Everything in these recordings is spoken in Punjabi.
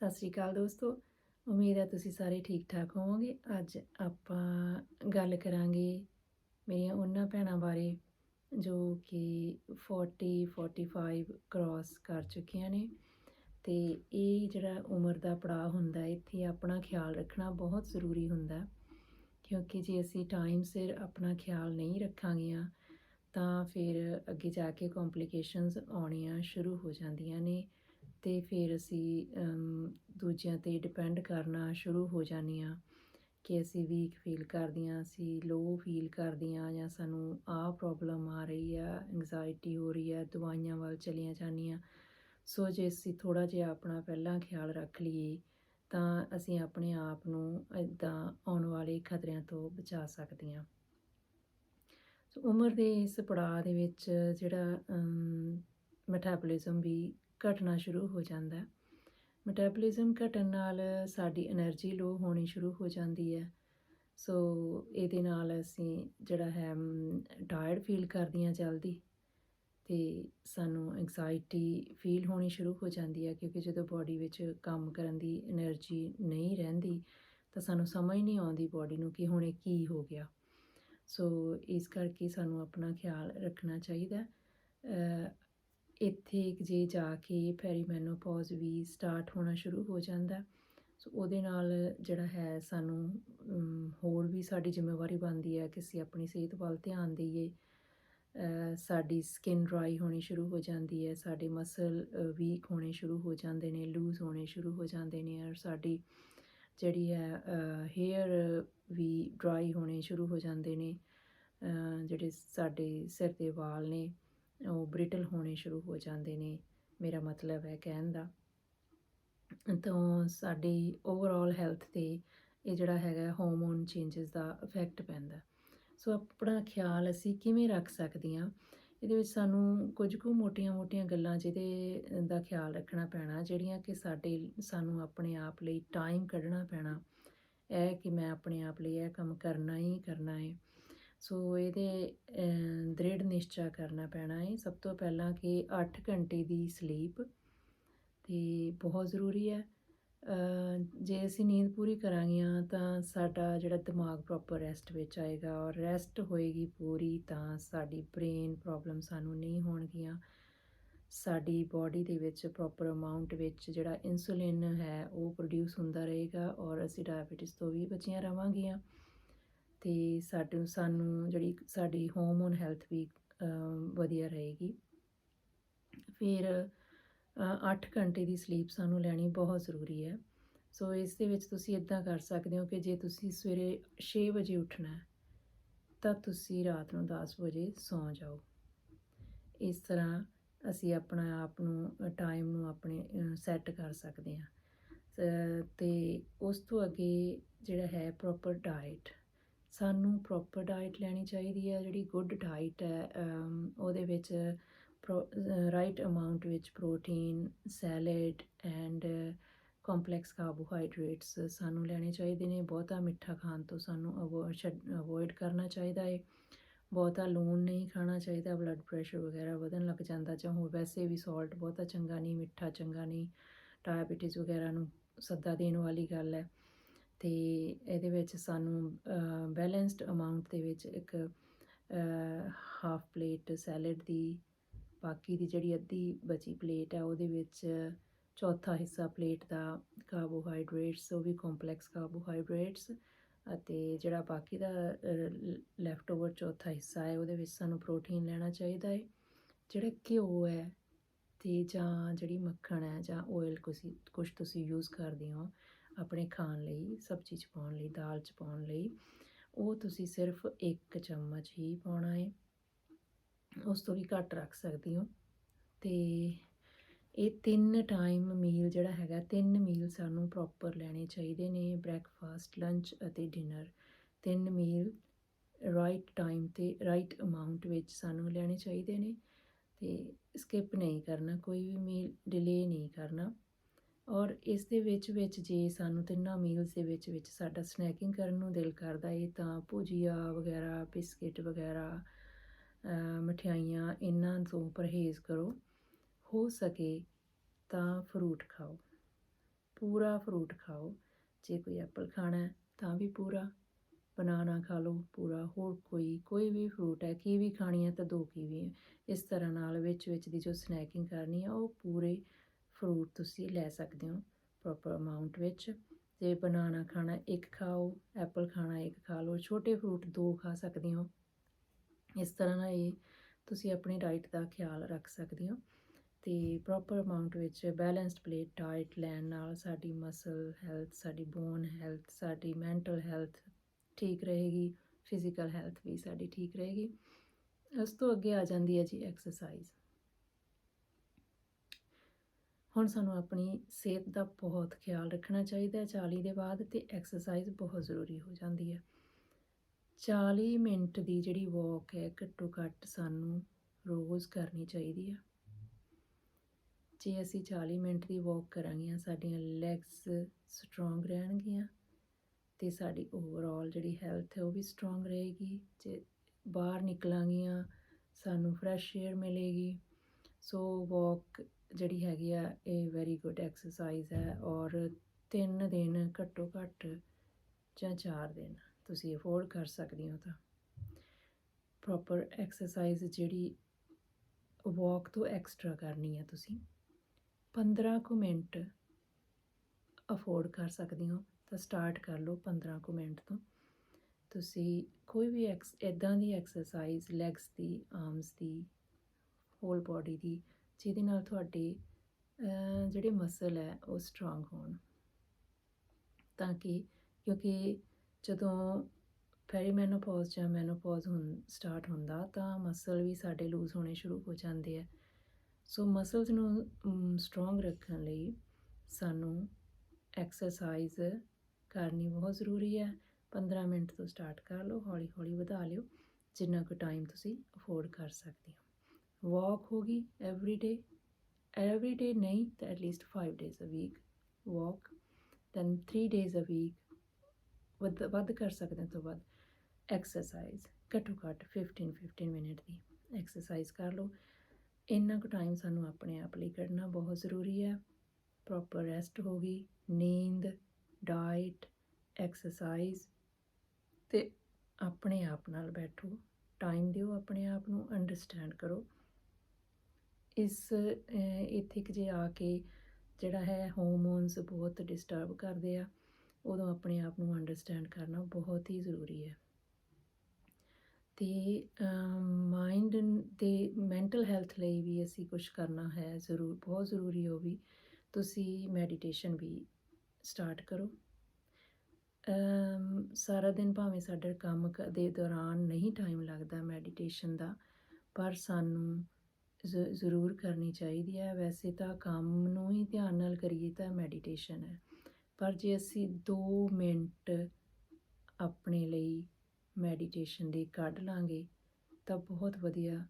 ਸਤਿ ਸ੍ਰੀ ਅਕਾਲ ਦੋਸਤੋ। ਉਮੀਦ ਹੈ ਤੁਸੀਂ ਸਾਰੇ ਠੀਕ ਠਾਕ ਹੋਵੋਗੇ। ਅੱਜ ਆਪਾਂ ਗੱਲ ਕਰਾਂਗੇ ਮੇਰੀਆਂ ਉਹਨਾਂ ਭੈਣਾਂ ਬਾਰੇ ਜੋ ਕਿ 40 45 ਕ੍ਰਾਸ ਕਰ ਚੁੱਕੀਆਂ ਨੇ। ਤੇ ਇਹ ਜਿਹੜਾ ਉਮਰ ਦਾ ਪੜਾਅ ਹੁੰਦਾ, ਇੱਥੇ ਆਪਣਾ ਖਿਆਲ ਰੱਖਣਾ ਬਹੁਤ ਜ਼ਰੂਰੀ ਹੁੰਦਾ। ਕਿਉਂਕਿ ਜੇ ਅਸੀਂ ਟਾਈਮ ਸਿਰ ਆਪਣਾ ਖਿਆਲ ਨਹੀਂ ਰੱਖਾਂਗੀਆਂ, ਤਾਂ ਫਿਰ ਅੱਗੇ ਜਾ ਕੇ ਕੰਪਲਿਕੇਸ਼ਨਸ ਆਉਣੀਆਂ ਸ਼ੁਰੂ ਹੋ ਜਾਂਦੀਆਂ ਨੇ। ਤੇ ਫਿਰ ਅਸੀਂ ਦੂਜਿਆਂ ਤੇ ਡਿਪੈਂਡ ਕਰਨਾ ਸ਼ੁਰੂ ਹੋ ਜਾਂਦੇ ਹਾਂ ਕਿ ਅਸੀਂ ਵੀਕ ਫੀਲ ਕਰਦੀਆਂ ਅਸੀਂ ਲੋ ਫੀਲ ਕਰਦੀਆਂ ਜਾਂ ਸਾਨੂੰ ਆਹ ਪ੍ਰੋਬਲਮ ਆ ਰਹੀ ਆ ਐਂਗਜ਼ਾਇਟੀ ਹੋ ਰਹੀ ਆ, ਦਵਾਈਆਂ ਵੱਲ ਚਲੀਆਂ ਜਾਂਦੀਆਂ ਸੋ ਜੇ ਅਸੀਂ ਥੋੜਾ ਜਿਹਾ ਆਪਣਾ ਪਹਿਲਾਂ ਖਿਆਲ ਰੱਖ ਲਈਏ, ਤਾਂ ਅਸੀਂ ਆਪਣੇ ਆਪ ਨੂੰ ਇਦਾਂ ਆਉਣ ਵਾਲੇ ਖਤਰਿਆਂ ਤੋਂ ਬਚਾ ਸਕਦੇ ਹਾਂ। ਸੋ ਉਮਰ ਦੇ ਇਸ ਪੜਾਅ ਦੇ ਵਿੱਚ ਜਿਹੜਾ ਮੈਟਾਬੋਲਿਜ਼ਮ ਵੀ ਘਟਣਾ ਸ਼ੁਰੂ ਹੋ ਜਾਂਦਾ ਹੈ। ਮੈਟਾਬੋਲਿਜ਼ਮ ਘਟਣ ਨਾਲ ਸਾਡੀ એનર્ਜੀ ਲੋ ਹੋਣੀ ਸ਼ੁਰੂ ਹੋ ਜਾਂਦੀ ਹੈ। ਸੋ ਇਹਦੇ ਨਾਲ ਅਸੀਂ ਜਿਹੜਾ ਹੈ ਟਾਇਰਡ ਫੀਲ ਕਰਦੇ ਹਾਂ ਜਲਦੀ ਤੇ ਸਾਨੂੰ ਐਂਗਜ਼ਾਇਟੀ ਫੀਲ ਹੋਣੀ ਸ਼ੁਰੂ ਹੋ ਜਾਂਦੀ ਹੈ ਕਿਉਂਕਿ ਜਦੋਂ ਬਾਡੀ ਵਿੱਚ ਕੰਮ ਕਰਨ ਦੀ એનર્ਜੀ ਨਹੀਂ ਰਹਿੰਦੀ ਤਾਂ ਸਾਨੂੰ ਸਮਝ ਨਹੀਂ ਆਉਂਦੀ ਬਾਡੀ ਨੂੰ ਕਿ ਹੁਣ ਇਹ ਕੀ ਹੋ ਗਿਆ। ਸੋ ਇਸ ਕਰਕੇ ਸਾਨੂੰ ਆਪਣਾ ਖਿਆਲ ਰੱਖਣਾ ਚਾਹੀਦਾ ਇੱਥੇ ਇੱਕ ਜੇ ਜਾ ਕੇ ਪੈਰੀਮੈਨੋਪੌਜ਼ ਵੀ ਸਟਾਰਟ ਹੋਣਾ ਸ਼ੁਰੂ ਹੋ ਜਾਂਦਾ। ਸੋ ਉਹਦੇ ਨਾਲ ਜਿਹੜਾ ਹੈ ਸਾਨੂੰ ਹੋਰ ਵੀ ਸਾਡੀ ਜ਼ਿੰਮੇਵਾਰੀ ਬਣਦੀ ਹੈ ਕਿ ਅਸੀਂ ਆਪਣੀ ਸਿਹਤ ਵੱਲ ਧਿਆਨ ਦਈਏ। ਸਾਡੀ ਸਕਿਨ ਡਰਾਈ ਹੋਣੀ ਸ਼ੁਰੂ ਹੋ ਜਾਂਦੀ ਹੈ, ਸਾਡੇ ਮਸਲ ਵੀਕ ਹੋਣੇ ਸ਼ੁਰੂ ਹੋ ਜਾਂਦੇ ਨੇ, ਲੂਜ਼ ਹੋਣੇ ਸ਼ੁਰੂ ਹੋ ਜਾਂਦੇ ਨੇ ਔਰ ਸਾਡੀ ਜਿਹੜੀ ਹੈ ਹੇਅਰ ਵੀ ਡਰਾਈ ਹੋਣੇ ਸ਼ੁਰੂ ਹੋ ਜਾਂਦੇ ਨੇ। ਜਿਹੜੇ ਸਾਡੇ ਸਿਰ ਦੇ ਵਾਲ ਨੇ ਉਹ ਬ੍ਰਿਟਲ ਹੋਣੇ ਸ਼ੁਰੂ ਹੋ ਜਾਂਦੇ ਨੇ, ਮੇਰਾ ਮਤਲਬ ਹੈ ਕਹਿਣ ਦਾ। ਤਾਂ ਸਾਡੀ ਓਵਰਆਲ ਹੈਲਥ ਤੇ ਇਹ ਜਿਹੜਾ ਹੈਗਾ ਹਾਰਮੋਨ ਚੇਂਜਸ ਦਾ ਇਫੈਕਟ ਪੈਂਦਾ। ਸੋ ਆਪਣਾ ਖਿਆਲ ਅਸੀਂ ਕਿਵੇਂ ਰੱਖ ਸਕਦੇ ਹਾਂ? ਇਹਦੇ ਵਿੱਚ ਸਾਨੂੰ ਕੁਝ ਕੁ ਮੋਟੀਆਂ-ਮੋਟੀਆਂ ਗੱਲਾਂ ਜਿਹਦੇ ਦਾ ਖਿਆਲ ਰੱਖਣਾ ਪੈਣਾ, ਜਿਹੜੀਆਂ ਕਿ ਸਾਡੇ ਸਾਨੂੰ ਆਪਣੇ ਆਪ ਲਈ ਟਾਈਮ ਕੱਢਣਾ ਪੈਣਾ। ਇਹ ਕਿ ਮੈਂ ਆਪਣੇ ਆਪ ਲਈ ਇਹ ਕੰਮ ਕਰਨਾ ਹੀ ਕਰਨਾ ਹੈ। ਸੋ ਇਹਦੇ ਦ੍ਰਿੜ ਨਿਸ਼ਚਾ ਕਰਨਾ ਪੈਣਾ ਹੈ ਸਭ ਤੋਂ ਪਹਿਲਾਂ ਕਿ 8 ਘੰਟੇ ਦੀ ਸਲੀਪ ਤੇ ਬਹੁਤ ਜ਼ਰੂਰੀ ਹੈ। ਜੇ ਅਸੀਂ ਨੀਂਦ ਪੂਰੀ ਕਰਾਂਗੀਆਂ ਤਾਂ ਸਾਡਾ ਜਿਹੜਾ ਦਿਮਾਗ ਪ੍ਰੋਪਰ ਰੈਸਟ ਵਿੱਚ ਆਏਗਾ ਔਰ ਰੈਸਟ ਹੋਏਗੀ ਪੂਰੀ ਤਾਂ ਸਾਡੀ ਬ੍ਰੇਨ ਪ੍ਰੋਬਲਮ ਸਾਨੂੰ ਨਹੀਂ ਹੋਣਗੀਆਂ। ਸਾਡੀ ਬਾਡੀ ਦੇ ਵਿੱਚ ਪ੍ਰੋਪਰ ਅਮਾਉਂਟ ਵਿੱਚ ਜਿਹੜਾ ਇਨਸੂਲਿਨ ਹੈ ਉਹ ਪ੍ਰੋਡਿਊਸ ਹੁੰਦਾ ਰਹੇਗਾ ਔਰ ਅਸੀਂ ਡਾਇਬੀਟਿਸ ਤੋਂ ਵੀ ਬਚੀਆਂ ਰਵਾਂਗੀਆਂ ਤੇ ਸਾਡੇ ਸਾਨੂੰ ਜਿਹੜੀ ਸਾਡੀ ਹਾਰਮੋਨ ਹੈਲਥ ਵੀ ਵਧੀਆ ਰਹੇਗੀ। ਫਿਰ 8 ਘੰਟੇ ਦੀ ਸਲੀਪ ਸਾਨੂੰ ਲੈਣੀ ਬਹੁਤ ਜ਼ਰੂਰੀ ਹੈ। ਸੋ ਇਸ ਦੇ ਵਿੱਚ ਤੁਸੀਂ ਇਦਾਂ ਕਰ ਸਕਦੇ ਹੋ ਕਿ ਜੇ ਤੁਸੀਂ ਸਵੇਰੇ 6 ਵਜੇ ਉੱਠਣਾ ਹੈ, ਤਾਂ ਤੁਸੀਂ ਰਾਤ ਨੂੰ 10 ਵਜੇ ਸੌਂ ਜਾਓ। ਇਸ ਤਰ੍ਹਾਂ ਅਸੀਂ ਆਪਣਾ ਆਪ ਨੂੰ ਟਾਈਮ ਨੂੰ ਆਪਣੇ ਸੈੱਟ ਕਰ ਸਕਦੇ ਹਾਂ। ਸ- ਤੇ ਉਸ ਤੋਂ ਅੱਗੇ ਜਿਹੜਾ ਹੈ ਪ੍ਰੋਪਰ ਡਾਈਟ ਸਾਨੂੰ ਪ੍ਰੋਪਰ ਡਾਈਟ ਲੈਣੀ ਚਾਹੀਦੀ ਹੈ, ਜਿਹੜੀ ਗੁੱਡ ਡਾਈਟ ਹੈ ਉਹਦੇ ਵਿੱਚ ਰਾਈਟ ਅਮਾਉਂਟ ਵਿੱਚ protein salad and complex carbohydrates ਸਾਨੂੰ ਲੈਣੇ ਚਾਹੀਦੇ ਨੇ। ਬਹੁਤਾ ਮਿੱਠਾ ਖਾਣ ਤੋਂ ਸਾਨੂੰ ਅਵੋਇਡ ਕਰਨਾ ਚਾਹੀਦਾ ਹੈ ਬਹੁਤਾ ਲੂਣ ਨਹੀਂ ਖਾਣਾ ਚਾਹੀਦਾ ਬਲੱਡ ਪ੍ਰੈਸ਼ਰ ਵਗੈਰਾ ਵਧਣ ਲੱਗ ਜਾਂਦਾ ਜਾਂ ਹੋ ਵੈਸੇ ਵੀ ਸਾਲਟ ਬਹੁਤਾ ਚੰਗਾ ਨਹੀਂ, ਮਿੱਠਾ ਚੰਗਾ ਨਹੀਂ। ਡਾਇਬੀਟਿਸ ਵਗੈਰਾ ਨੂੰ ਸੱਦਾ ਦੇਣ ਵਾਲੀ ਗੱਲ ਹੈ। ਤੇ ਇਹਦੇ ਵਿੱਚ ਸਾਨੂੰ ਬੈਲੈਂਸਡ ਅਮਾਉਂਟ ਦੇ ਵਿੱਚ ਇੱਕ ਹਾਫ ਪਲੇਟ ਸੈਲਡ ਦੀ, ਬਾਕੀ ਦੀ ਜਿਹੜੀ ਅੱਧੀ ਬਚੀ ਪਲੇਟ ਹੈ ਉਹਦੇ ਵਿੱਚ ਚੌਥਾ ਹਿੱਸਾ ਪਲੇਟ ਦਾ ਕਾਰਬੋਹਾਈਡਰੇਟਸ ਉਹ ਵੀ ਕੰਪਲੈਕਸ ਕਾਰਬੋਹਾਈਡਰੇਟਸ ਅਤੇ ਜਿਹੜਾ ਬਾਕੀ ਦਾ ਲੈਫਟ ਓਵਰ ਚੌਥਾ ਹਿੱਸਾ ਹੈ, ਉਹਦੇ ਵਿੱਚ ਸਾਨੂੰ ਪ੍ਰੋਟੀਨ ਲੈਣਾ ਚਾਹੀਦਾ ਹੈ। ਜਿਹੜਾ ਘਿਓ ਹੈ ਤੇ ਜਾਂ ਜਿਹੜੀ ਮੱਖਣ ਹੈ ਜਾਂ ਆਇਲ ਤੁਸੀਂ ਕੁਝ ਤੁਸੀਂ ਯੂਜ਼ ਕਰਦੇ ਹੋ ਆਪਣੇ ਖਾਣ ਲਈ, ਸਬਜ਼ੀ ਚ ਪਾਉਣ ਲਈ, ਦਾਲ ਚ ਪਾਉਣ ਲਈ, ਉਹ ਤੁਸੀਂ ਸਿਰਫ ਇੱਕ ਚਮਚ ਹੀ ਪਾਉਣਾ ਹੈ ਉਸ ਤੋਂ ਵੀ ਘੱਟ ਰੱਖ ਸਕਦੇ ਹੋ। ਤੇ ਇਹ ਤਿੰਨ ਟਾਈਮ ਮੀਲ ਜਿਹੜਾ ਹੈਗਾ, ਤਿੰਨ ਮੀਲ ਸਾਨੂੰ ਪ੍ਰੋਪਰ ਲੈਣੇ ਚਾਹੀਦੇ ਨੇ ਬ੍ਰੈਕਫਾਸਟ ਲੰਚ ਅਤੇ ਡਿਨਰ ਤਿੰਨ ਮੀਲ ਰਾਈਟ ਟਾਈਮ ਤੇ ਰਾਈਟ ਅਮਾਉਂਟ ਵਿੱਚ ਸਾਨੂੰ ਲੈਣੇ ਚਾਹੀਦੇ ਨੇ। ਤੇ ਸਕਿਪ ਨਹੀਂ ਕਰਨਾ, ਕੋਈ ਵੀ ਮੀਲ ਡਿਲੇ ਨਹੀਂ ਕਰਨਾ। ਔਰ ਇਸ ਦੇ ਵਿੱਚ ਵਿੱਚ ਜੇ ਸਾਨੂੰ ਤਿੰਨਾਂ ਮੀਲਸ ਦੇ ਵਿੱਚ ਵਿੱਚ ਸਾਡਾ ਸਨੈਕਿੰਗ ਕਰਨ ਨੂੰ ਦਿਲ ਕਰਦਾ ਏ ਤਾਂ ਭੁਜੀਆ ਵਗੈਰਾ ਬਿਸਕਿਟ ਵਗੈਰਾ ਅ, ਮਠਿਆਈਆਂ ਇਹਨਾਂ ਤੋਂ ਪਰਹੇਜ਼ ਕਰੋ। ਹੋ ਸਕੇ ਤਾਂ ਫਰੂਟ ਖਾਓ। ਪੂਰਾ ਫਰੂਟ ਖਾਓ। ਜੇ ਕੋਈ ਐਪਲ ਖਾਣਾ ਹੈ ਤਾਂ ਵੀ ਪੂਰਾ। ਬਨਾਨਾ ਖਾ ਲਓ ਪੂਰਾ। ਹੋਰ ਕੋਈ ਕੋਈ ਵੀ ਫਰੂਟ ਹੈ ਕੀਵੀ ਖਾਣੀ ਹੈ ਤਾਂ ਦੋ ਕੀਵੀ ਇਸ ਤਰ੍ਹਾਂ ਨਾਲ ਵਿੱਚ ਵਿੱਚ ਦੀ ਜੋ ਸਨੈਕਿੰਗ ਕਰਨੀ ਹੈ ਉਹ ਪੂਰੇ ਫਰੂਟ ਤੁਸੀਂ ਲੈ ਸਕਦੇ ਹੋ ਪ੍ਰੋਪਰ ਅਮਾਉਂਟ ਵਿੱਚ। ਜੇ ਬਨਾਨਾ ਖਾਣਾ ਇੱਕ ਖਾਓ ਐਪਲ ਖਾਣਾ ਇੱਕ ਖਾ ਲਓ, ਛੋਟੇ ਫਰੂਟ ਦੋ ਖਾ ਸਕਦੇ ਹੋ। ਇਸ ਤਰ੍ਹਾਂ ਨਾਲ ਇਹ ਤੁਸੀਂ ਆਪਣੀ ਡਾਈਟ ਦਾ ਖਿਆਲ ਰੱਖ ਸਕਦੇ ਹੋ। ਤੇ ਪ੍ਰੋਪਰ ਅਮਾਉਂਟ ਵਿੱਚ ਬੈਲੈਂਸਡ ਪਲੇਟ ਡਾਈਟ ਲੈਣ ਨਾਲ ਸਾਡੀ ਮਸਲ ਹੈਲਥ ਸਾਡੀ ਬੋਨ ਹੈਲਥ ਸਾਡੀ ਮੈਂਟਲ ਹੈਲਥ ਠੀਕ ਰਹੇਗੀ ਫਿਜ਼ੀਕਲ ਹੈਲਥ ਵੀ ਸਾਡੀ ਠੀਕ ਰਹੇਗੀ। ਉਸ ਤੋਂ ਅੱਗੇ ਆ ਜਾਂਦੀ ਹੈ ਜੀ ਐਕਸਰਸਾਈਜ਼ ਹੁਣ ਸਾਨੂੰ ਆਪਣੀ ਸਿਹਤ ਦਾ ਬਹੁਤ ਖਿਆਲ ਰੱਖਣਾ ਚਾਹੀਦਾ ਹੈ। 40 ਦੇ ਬਾਅਦ ਤੇ ਐਕਸਰਸਾਈਜ਼ ਬਹੁਤ ਜ਼ਰੂਰੀ ਹੋ ਜਾਂਦੀ ਹੈ। 40 ਮਿੰਟ ਦੀ ਜਿਹੜੀ ਵਾਕ ਹੈ, ਘੱਟੋ ਘੱਟ ਸਾਨੂੰ ਰੋਜ਼ ਕਰਨੀ ਚਾਹੀਦੀ ਹੈ। ਜੇ ਅਸੀਂ 40 ਮਿੰਟ ਦੀ ਵਾਕ ਕਰਾਂਗੇ, ਸਾਡੀਆਂ ਲੈਗਸ ਸਟਰੋਂਗ ਰਹਿਣਗੀਆਂ ਤੇ ਸਾਡੀ ਓਵਰਆਲ ਜਿਹੜੀ ਹੈਲਥ ਹੈ, ਉਹ ਵੀ ਸਟਰੋਂਗ ਰਹੇਗੀ। ਜੇ ਬਾਹਰ ਨਿਕਲਾਂਗੀਆਂ, ਸਾਨੂੰ ਫਰੈਸ਼ ਏਅਰ ਮਿਲੇਗੀ। ਸੋ ਵਾਕ ਜਿਹੜੀ ਹੈਗੀ ਆ, ਇਹ ਵੈਰੀ ਗੁੱਡ ਐਕਸਰਸਾਈਜ਼ ਹੈ ਔਰ ਤਿੰਨ ਦਿਨ ਘੱਟੋ ਘੱਟ ਜਾਂ ਚਾਰ ਦਿਨ ਤੁਸੀਂ ਅਫੋਰਡ ਕਰ ਸਕਦੇ ਹੋ ਤਾਂ। ਪ੍ਰੋਪਰ ਐਕਸਰਸਾਈਜ਼ ਜਿਹੜੀ ਵਾਕ ਤੋਂ ਐਕਸਟਰਾ ਕਰਨੀ ਹੈ ਤੁਸੀਂ 15 ਕੁ ਮਿੰਟ ਅਫੋਰਡ ਕਰ ਸਕਦੇ ਹੋ ਤਾਂ ਸਟਾਰਟ ਕਰ ਲਓ 15 ਕੁ ਮਿੰਟ ਤੋਂ। ਤੁਸੀਂ ਕੋਈ ਵੀ ਐਕਸ ਇਦਾਂ ਦੀ ਐਕਸਰਸਾਈਜ਼ ਲੈਗਸ ਦੀ ਆਰਮਸ ਦੀ ਹੋਲ ਬਾਡੀ ਦੀ, ਜਿਹਦੇ ਨਾਲ ਤੁਹਾਡੇ ਜਿਹੜੇ ਮਸਲ ਹੈ, ਉਹ ਸਟਰੋਂਗ ਹੋਣ। ਤਾਂ ਕਿ, ਕਿਉਂਕਿ ਜਦੋਂ ਪੈਰੀਮੈਨੋਪੌਜ਼ ਜਾਂ ਮੈਨੋਪੌਜ਼ ਹੁਣ ਸਟਾਰਟ ਹੁੰਦਾ, ਤਾਂ ਮਸਲ ਵੀ ਸਾਡੇ ਲੂਜ਼ ਹੋਣੇ ਸ਼ੁਰੂ ਹੋ ਜਾਂਦੇ ਆ। ਸੋ ਮਸਲਸ ਨੂੰ ਸਟਰੋਂਗ ਰੱਖਣ ਲਈ ਸਾਨੂੰ ਐਕਸਰਸਾਈਜ਼ ਕਰਨੀ ਬਹੁਤ ਜ਼ਰੂਰੀ ਹੈ। 15 ਮਿੰਟ ਤੋਂ ਸਟਾਰਟ ਕਰ ਲਓ ਹੌਲੀ ਹੌਲੀ ਵਧਾ ਲਿਓ, ਜਿੰਨਾ ਕੁ ਟਾਈਮ ਤੁਸੀਂ ਅਫੋਰਡ ਕਰ ਸਕਦੇ ਹੋ। ਵਾਕ ਗਈ ਐਵਰੀ ਡੇ ਐਵਰੀ ਡੇ ਨਹੀਂ ਤਾਂ at least 5 days a week walk then 3 days a week ਵੱਧ ਵੱਧ ਕਰ ਸਕਦੇ ਤੋਂ ਵੱਧ ਐਕਸਰਸਾਈਜ਼ ਘੱਟੋ ਘੱਟ 15 15 ਮਿੰਟ ਦੀ ਐਕਸਰਸਾਈਜ਼ ਕਰ ਲਓ ਇੰਨਾ ਕੁ ਟਾਈਮ ਸਾਨੂੰ ਆਪਣੇ ਆਪ ਲਈ ਕੱਢਣਾ ਬਹੁਤ ਜ਼ਰੂਰੀ ਹੈ ਪ੍ਰੋਪਰ ਰੈਸਟ ਹੋ ਗਈ ਨੀਂਦ ਡਾਈਟ ਐਕਸਰਸਾਈਜ਼ ਤੇ ਆਪਣੇ ਆਪ ਨਾਲ ਬੈਠੋ ਟਾਈਮ ਦਿਓ ਆਪਣੇ ਆਪ ਨੂੰ ਅੰਡਰਸਟੈਂਡ ਕਰੋ ਇਸ ਅਹ, ਇੱਥੇ ਕਿ ਜੇ ਆ ਕੇ ਜਿਹੜਾ ਹੈ ਹਾਰਮੋਨਸ ਬਹੁਤ ਡਿਸਟਰਬ ਕਰਦੇ ਆ ਉਦੋਂ ਆਪਣੇ ਆਪ ਨੂੰ ਅੰਡਰਸਟੈਂਡ ਕਰਨਾ ਬਹੁਤ ਹੀ ਜ਼ਰੂਰੀ ਹੈ। ਤੇ ਮਾਈਂਡ ਤੇ ਮੈਂਟਲ ਹੈਲਥ ਲਈ ਵੀ ਅਸੀਂ ਕੁਝ ਕਰਨਾ ਹੈ ਜ਼ਰੂਰ ਬਹੁਤ ਜ਼ਰੂਰੀ ਹੋ ਵੀ। ਤੁਸੀਂ ਮੈਡੀਟੇਸ਼ਨ ਵੀ ਸਟਾਰਟ ਕਰੋ। ਸਾਰਾ ਦਿਨ ਭਾਵੇਂ ਸਾਡੇ ਕੰਮ ਕ- ਦੇ ਦੌਰਾਨ ਨਹੀਂ ਟਾਈਮ ਲੱਗਦਾ ਮੈਡੀਟੇਸ਼ਨ ਦਾ ਪਰ ਸਾਨੂੰ ਜ਼ਰੂਰ ਕਰਨੀ ਚਾਹੀਦੀ ਹੈ। ਵੈਸੇ ਤਾਂ ਕੰਮ ਨੂੰ ਹੀ ਧਿਆਨ ਨਾਲ ਕਰੀਏ ਤਾਂ ਮੈਡੀਟੇਸ਼ਨ ਹੈ। ਪਰ ਜੇ ਅਸੀਂ 2 ਮਿੰਟ ਆਪਣੇ ਲਈ ਮੈਡੀਟੇਸ਼ਨ ਦੇ ਕੱਢ ਲਾਂਗੇ, ਤਾਂ ਬਹੁਤ ਵਧੀਆ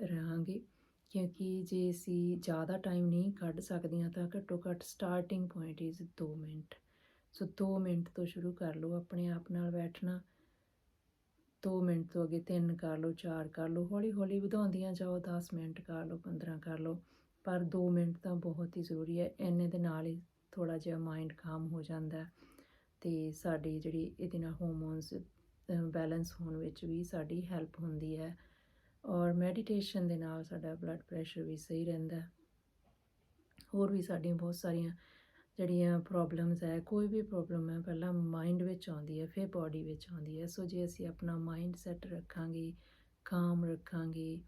ਰਹਾਂਗੇ। ਕਿਉਂਕਿ ਜੇ ਅਸੀਂ ਜ਼ਿਆਦਾ ਟਾਈਮ ਨਹੀਂ ਕੱਢ ਸਕਦੀਆਂ, ਤਾਂ ਘੱਟੋ ਘੱਟ starting point is 2 minute. So 2 minute ਤੋਂ ਸ਼ੁਰੂ ਕਰ ਲਓ, ਆਪਣੇ ਆਪ ਨਾਲ ਬੈਠਣਾ 2 ਮਿੰਟ ਤੋਂ ਅੱਗੇ 3 ਕਰ ਲਓ 4 ਕਰ ਲਓ, ਹੌਲੀ ਹੌਲੀ ਵਧਾਉਂਦੀਆਂ ਜਾਓ 10 ਮਿੰਟ ਕਰ ਲਓ 15 ਕਰ ਲਓ, ਪਰ 2 ਮਿੰਟ ਤਾਂ ਬਹੁਤ ਹੀ ਜ਼ਰੂਰੀ ਹੈ, ਇੰਨੇ ਦੇ ਨਾਲ ਹੀ ਥੋੜਾ ਜਿਹਾ ਮਾਈਂਡ ਕਾਮ ਹੋ ਜਾਂਦਾ ਹੈ ਤੇ ਸਾਡੀ ਜਿਹੜੀ ਇਹਦੇ ਨਾਲ ਹਾਰਮੋਨਸ ਬੈਲੈਂਸ ਹੋਣ ਵਿੱਚ ਵੀ ਸਾਡੀ ਹੈਲਪ ਹੁੰਦੀ ਹੈ ਔਰ ਮੈਡੀਟੇਸ਼ਨ ਦੇ ਨਾਲ ਸਾਡਾ ਬਲੱਡ ਪ੍ਰੈਸ਼ਰ ਵੀ ਸਹੀ ਰਹਿੰਦਾ ਹੋਰ ਵੀ ਸਾਡੀਆਂ ਬਹੁਤ ਸਾਰੀਆਂ ਜਿਹੜੀਆਂ ਪ੍ਰੋਬਲਮਸ ਹੈ, ਕੋਈ ਵੀ ਪ੍ਰੋਬਲਮ ਹੈ, ਪਹਿਲਾਂ ਮਾਈਂਡ ਵਿੱਚ ਆਉਂਦੀ ਹੈ, ਫਿਰ ਬਾਡੀ ਵਿੱਚ ਆਉਂਦੀ ਹੈ। ਸੋ ਜੇ ਅਸੀਂ ਆਪਣਾ ਮਾਈਂਡ ਸੈੱਟ ਰੱਖਾਂਗੇ ਕਾਮ ਰੱਖਾਂਗੇ,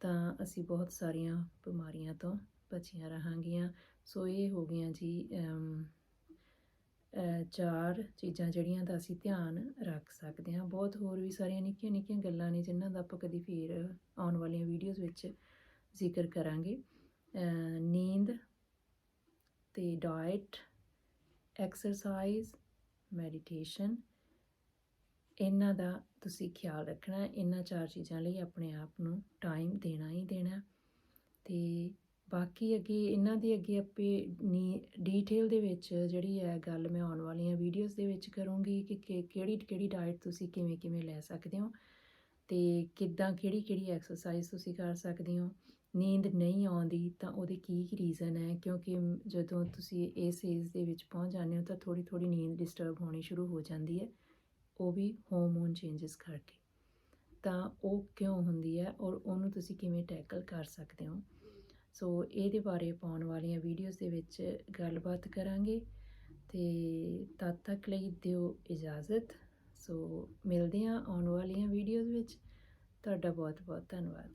ਤਾਂ ਅਸੀਂ ਬਹੁਤ ਸਾਰੀਆਂ ਬਿਮਾਰੀਆਂ ਤੋਂ ਬਚੀਆਂ ਰਹਾਂਗੀਆਂ। ਸੋ ਇਹ ਹੋ ਗਈਆਂ ਜੀ ਚਾਰ ਚੀਜ਼ਾਂ ਜਿਹੜੀਆਂ ਦਾ ਅਸੀਂ ਧਿਆਨ ਰੱਖ ਸਕਦੇ ਹਾਂ। ਬਹੁਤ ਹੋਰ ਵੀ ਸਾਰੀਆਂ ਨਿੱਕੀਆਂ ਨਿੱਕੀਆਂ ਗੱਲਾਂ ਨੇ ਜਿਨ੍ਹਾਂ ਦਾ ਆਪਾਂ ਕਦੀ ਫਿਰ ਆਉਣ ਵਾਲੀਆਂ ਵੀਡੀਓਜ਼ ਵਿੱਚ ਜ਼ਿਕਰ ਕਰਾਂਗੇ। ਨੀਂਦ ਤੇ ਡਾਈਟ ਐਕਸਰਸਾਈਜ਼ ਮੈਡੀਟੇਸ਼ਨ ਇਹਨਾਂ ਦਾ ਤੁਸੀਂ ਖਿਆਲ ਰੱਖਣਾ, ਇਹਨਾਂ ਚਾਰ ਚੀਜ਼ਾਂ ਲਈ ਆਪਣੇ ਆਪ ਨੂੰ ਟਾਈਮ ਦੇਣਾ ਹੀ ਦੇਣਾ ਹੈ। ਤੇ ਬਾਕੀ ਅੱਗੇ, ਇਹਨਾਂ ਦੇ ਅੱਗੇ ਆਪੇ ਨੀ ਡੀਟੇਲ ਦੇ ਵਿੱਚ ਜਿਹੜੀ ਹੈ ਗੱਲ ਮੈਂ ਆਉਣ ਵਾਲੀਆਂ ਵੀਡੀਓਜ਼ ਦੇ ਵਿੱਚ ਕਰੂੰਗੀ ਕਿ ਕਿ- ਕਿਹੜੀ ਕਿਹੜੀ ਡਾਈਟ ਤੁਸੀਂ ਕਿਵੇਂ ਕਿਵੇਂ ਲੈ ਸਕਦੇ ਹੋ ਤੇ ਕਿੱਦਾਂ, ਕਿਹੜੀ ਕਿਹੜੀ ਐਕਸਰਸਾਈਜ਼ ਤੁਸੀਂ ਕਰ ਸਕਦੇ ਹੋ ਨੀਂਦ ਨਹੀਂ ਆਉਂਦੀ ਤਾਂ ਉਹਦੇ ਕੀ ਰੀਜ਼ਨ ਹੈ? ਕਿਉਂਕਿ ਜਦੋਂ ਤੁਸੀਂ ਇਸ ਏਜ ਦੇ ਵਿੱਚ ਪਹੁੰਚ ਜਾਂਦੇ ਹੋ ਤਾਂ ਥੋੜੀ ਥੋੜੀ ਨੀਂਦ ਡਿਸਟਰਬ ਹੋਣੀ ਸ਼ੁਰੂ ਹੋ ਜਾਂਦੀ ਹੈ। ਉਹ ਵੀ ਹਾਰਮੋਨ ਚੇਂਜਸ ਕਰਕੇ। ਤਾਂ ਉਹ ਕਿਉਂ ਹੁੰਦੀ ਹੈ ਔਰ ਉਹਨੂੰ ਤੁਸੀਂ ਕਿਵੇਂ ਟੈਕਲ ਕਰ ਸਕਦੇ ਹੋ? ਸੋ ਇਹਦੇ ਬਾਰੇ ਪਾਉਣ ਵਾਲੀਆਂ ਵੀਡੀਓਜ਼ ਦੇ ਵਿੱਚ ਗੱਲਬਾਤ ਕਰਾਂਗੇ ਤੇ ਤਦ ਤੱਕ ਲਈ ਦਿਓ ਇਜਾਜ਼ਤ। ਸੋ ਮਿਲਦੇ ਹਾਂ ਆਉਣ ਵਾਲੀਆਂ ਵੀਡੀਓਜ਼ ਵਿੱਚ। ਤੁਹਾਡਾ ਬਹੁਤ ਬਹੁਤ ਧੰਨਵਾਦ।